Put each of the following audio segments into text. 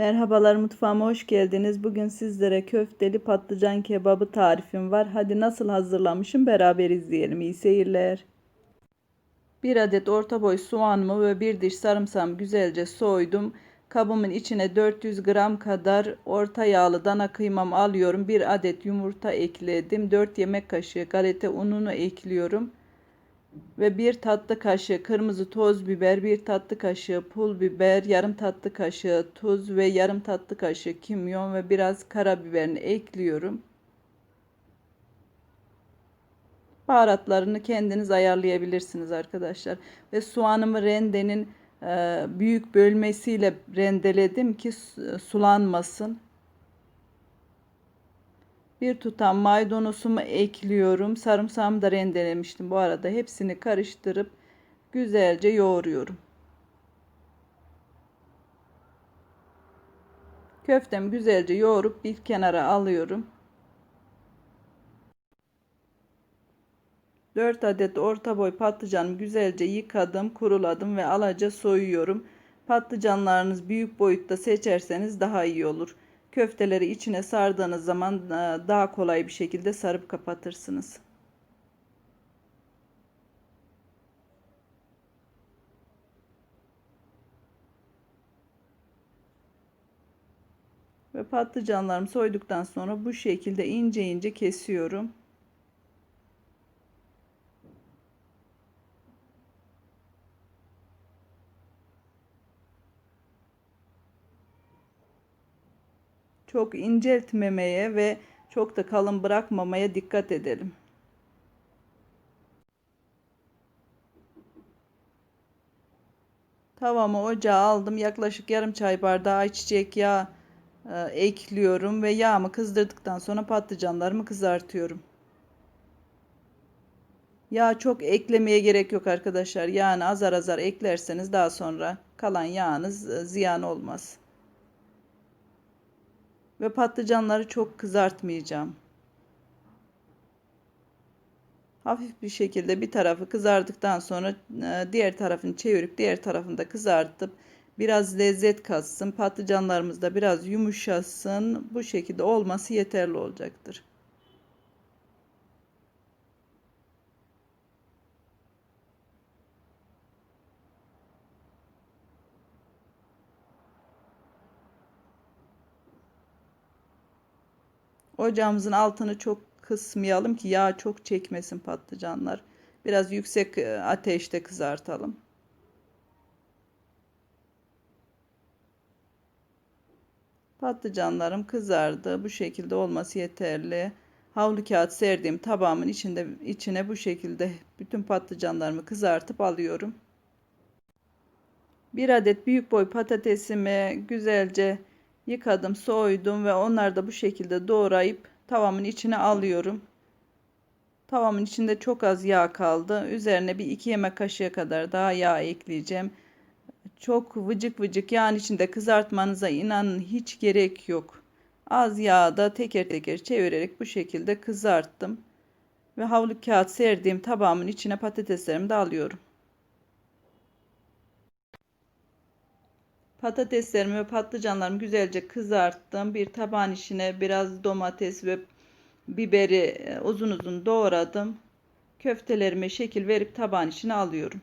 Merhabalar mutfağıma hoş geldiniz. Bugün sizlere köfteli patlıcan kebabı tarifim var. Hadi nasıl hazırlamışım beraber izleyelim. İyi seyirler. Bir adet orta boy soğanımı ve bir diş sarımsağımı güzelce soydum. Kabımın içine 400 gram kadar orta yağlı dana kıymam alıyorum. Bir adet yumurta ekledim. 4 yemek kaşığı galeta ununu ekliyorum ve bir tatlı kaşığı kırmızı toz biber, bir tatlı kaşığı pul biber, yarım tatlı kaşığı tuz ve yarım tatlı kaşığı kimyon ve biraz karabiberini ekliyorum. Baharatlarını kendiniz ayarlayabilirsiniz arkadaşlar. Ve soğanımı rendenin e, büyük bölmesiyle rendeledim ki sulanmasın. Bir tutam maydanozumu ekliyorum. Sarımsağımı da rendelemiştim bu arada. Hepsini karıştırıp güzelce yoğuruyorum. Köftemi güzelce yoğurup bir kenara alıyorum. 4 adet orta boy patlıcanımı güzelce yıkadım, kuruladım ve alaca soyuyorum. Patlıcanlarınız büyük boyutta seçerseniz daha iyi olur. Köfteleri içine sardığınız zaman e, daha kolay bir şekilde sarıp kapatırsınız. Ve patlıcanlarımı soyduktan sonra bu şekilde ince ince kesiyorum. Çok inceltmemeye ve çok da kalın bırakmamaya dikkat edelim. Tavamı ocağa aldım. Yaklaşık yarım çay bardağı ayçiçek yağı e, ekliyorum ve yağımı kızdırdıktan sonra patlıcanlarımı kızartıyorum. Yağ çok eklemeye gerek yok arkadaşlar. Yağını azar azar eklerseniz daha sonra kalan yağınız e, ziyan olmaz. Ve patlıcanları çok kızartmayacağım. Hafif bir şekilde bir tarafı kızardıktan sonra e, diğer tarafını çevirip diğer tarafını da kızartıp biraz lezzet katsın. Patlıcanlarımız da biraz yumuşasın. Bu şekilde olması yeterli olacaktır. Ocağımızın altını çok kısmayalım ki yağ çok çekmesin patlıcanlar. Biraz yüksek e, ateşte kızartalım. Patlıcanlarım kızardı. Bu şekilde olması yeterli. Havlu kağıt serdiğim tabağımın içinde içine bu şekilde bütün patlıcanlarımı kızartıp alıyorum. Bir adet büyük boy patatesimi güzelce Yıkadım, soydum ve onları da bu şekilde doğrayıp tavamın içine alıyorum. Tavamın içinde çok az yağ kaldı. Üzerine bir iki yemek kaşığı kadar daha yağ ekleyeceğim. Çok vıcık vıcık yağın içinde kızartmanıza inanın hiç gerek yok. Az yağda teker teker çevirerek bu şekilde kızarttım. Ve havlu kağıt serdiğim tabağımın içine patateslerimi de alıyorum. Patateslerimi ve patlıcanlarımı güzelce kızarttım. Bir taban içine biraz domates ve biberi e, uzun uzun doğradım. Köftelerime şekil verip taban içine alıyorum.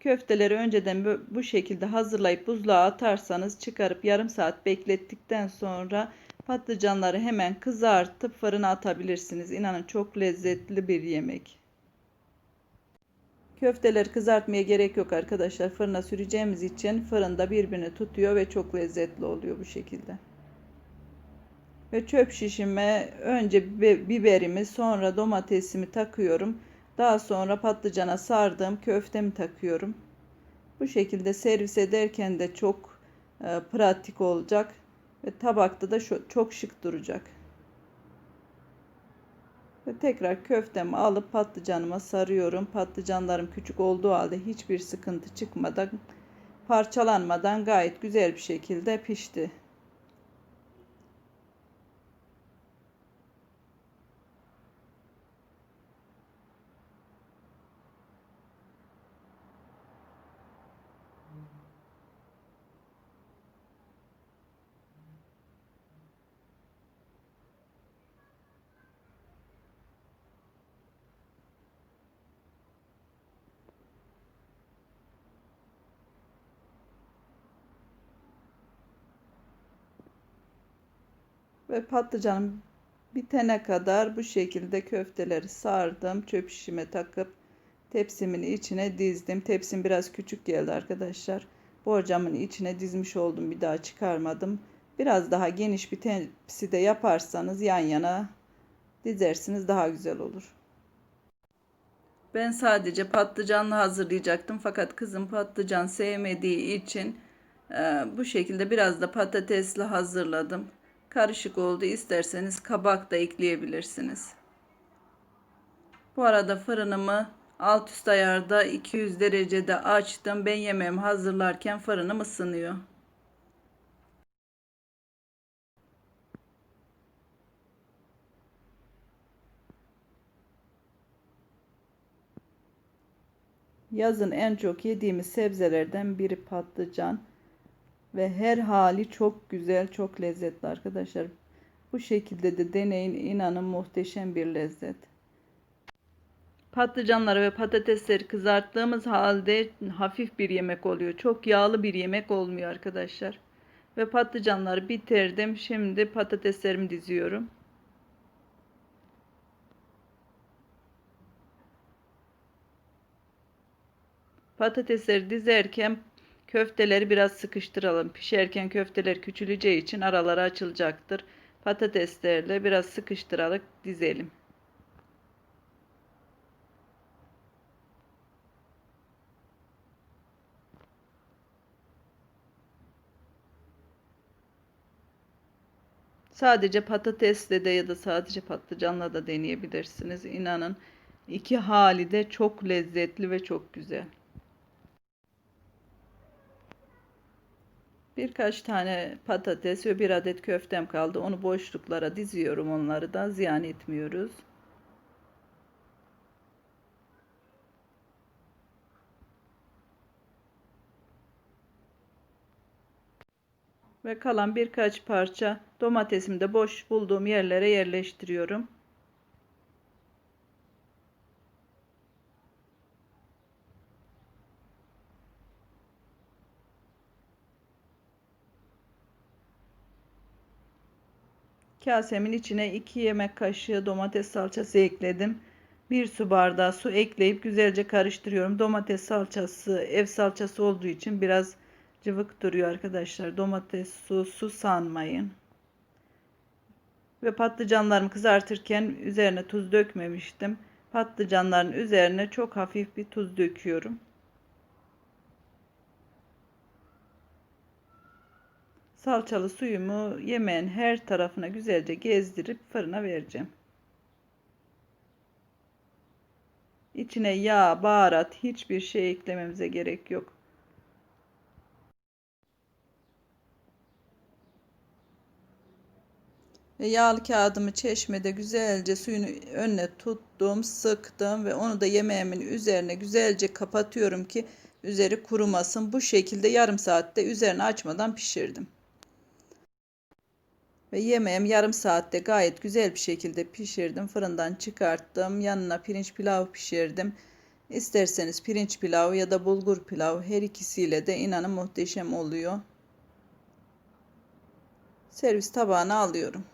Köfteleri önceden bu şekilde hazırlayıp buzluğa atarsanız çıkarıp yarım saat beklettikten sonra patlıcanları hemen kızartıp fırına atabilirsiniz. İnanın çok lezzetli bir yemek. Köfteleri kızartmaya gerek yok arkadaşlar. Fırına süreceğimiz için fırında birbirini tutuyor ve çok lezzetli oluyor bu şekilde. Ve çöp şişime önce biberimi sonra domatesimi takıyorum. Daha sonra patlıcana sardığım köftemi takıyorum. Bu şekilde servis ederken de çok e, pratik olacak ve tabakta da çok şık duracak. Ve tekrar köftemi alıp patlıcanıma sarıyorum. Patlıcanlarım küçük olduğu halde hiçbir sıkıntı çıkmadan parçalanmadan gayet güzel bir şekilde pişti. Ve patlıcanım bitene kadar bu şekilde köfteleri sardım. Çöp şişime takıp tepsimin içine dizdim. Tepsim biraz küçük geldi arkadaşlar. Borcamın içine dizmiş oldum. Bir daha çıkarmadım. Biraz daha geniş bir tepsi de yaparsanız yan yana dizersiniz daha güzel olur. Ben sadece patlıcanlı hazırlayacaktım fakat kızım patlıcan sevmediği için e, bu şekilde biraz da patatesli hazırladım. Karışık oldu. İsterseniz kabak da ekleyebilirsiniz. Bu arada fırınımı alt üst ayarda 200 derecede açtım. Ben yemeğimi hazırlarken fırınım ısınıyor. Yazın en çok yediğimiz sebzelerden biri patlıcan ve her hali çok güzel, çok lezzetli arkadaşlar. Bu şekilde de deneyin inanın muhteşem bir lezzet. Patlıcanları ve patatesleri kızarttığımız halde hafif bir yemek oluyor. Çok yağlı bir yemek olmuyor arkadaşlar. Ve patlıcanları bitirdim. Şimdi patateslerimi diziyorum. Patatesleri dizerken köfteleri biraz sıkıştıralım. Pişerken köfteler küçüleceği için araları açılacaktır. Patateslerle biraz sıkıştırarak dizelim. Sadece patatesle de ya da sadece patlıcanla da deneyebilirsiniz. İnanın iki hali de çok lezzetli ve çok güzel. Birkaç tane patates ve bir adet köftem kaldı. Onu boşluklara diziyorum. Onları da ziyan etmiyoruz. Ve kalan birkaç parça domatesimi de boş bulduğum yerlere yerleştiriyorum. Kasemin içine 2 yemek kaşığı domates salçası ekledim. 1 su bardağı su ekleyip güzelce karıştırıyorum. Domates salçası ev salçası olduğu için biraz cıvık duruyor arkadaşlar. Domates su su sanmayın. Ve patlıcanlarımı kızartırken üzerine tuz dökmemiştim. Patlıcanların üzerine çok hafif bir tuz döküyorum. Salçalı suyumu yemeğin her tarafına güzelce gezdirip fırına vereceğim. İçine yağ, baharat hiçbir şey eklememize gerek yok. Ve yağlı kağıdımı çeşmede güzelce suyunu önüne tuttum, sıktım ve onu da yemeğimin üzerine güzelce kapatıyorum ki üzeri kurumasın. Bu şekilde yarım saatte üzerini açmadan pişirdim. Ve yemeğim yarım saatte gayet güzel bir şekilde pişirdim. Fırından çıkarttım. Yanına pirinç pilav pişirdim. İsterseniz pirinç pilavı ya da bulgur pilavı her ikisiyle de inanın muhteşem oluyor. Servis tabağına alıyorum.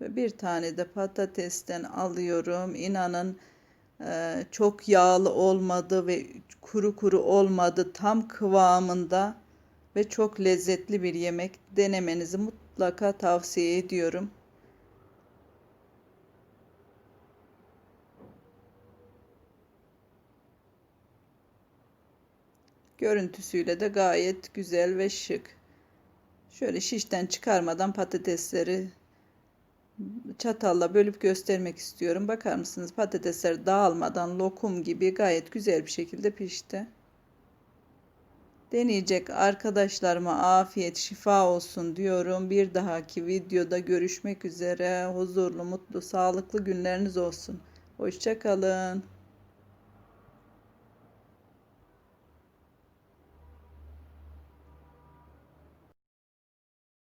Ve bir tane de patatesten alıyorum. İnanın çok yağlı olmadı ve kuru kuru olmadı tam kıvamında ve çok lezzetli bir yemek denemenizi mutlaka tavsiye ediyorum. Görüntüsüyle de gayet güzel ve şık. Şöyle şişten çıkarmadan patatesleri çatalla bölüp göstermek istiyorum. Bakar mısınız patatesler dağılmadan lokum gibi gayet güzel bir şekilde pişti. Deneyecek arkadaşlarıma afiyet şifa olsun diyorum. Bir dahaki videoda görüşmek üzere. Huzurlu, mutlu, sağlıklı günleriniz olsun. Hoşçakalın.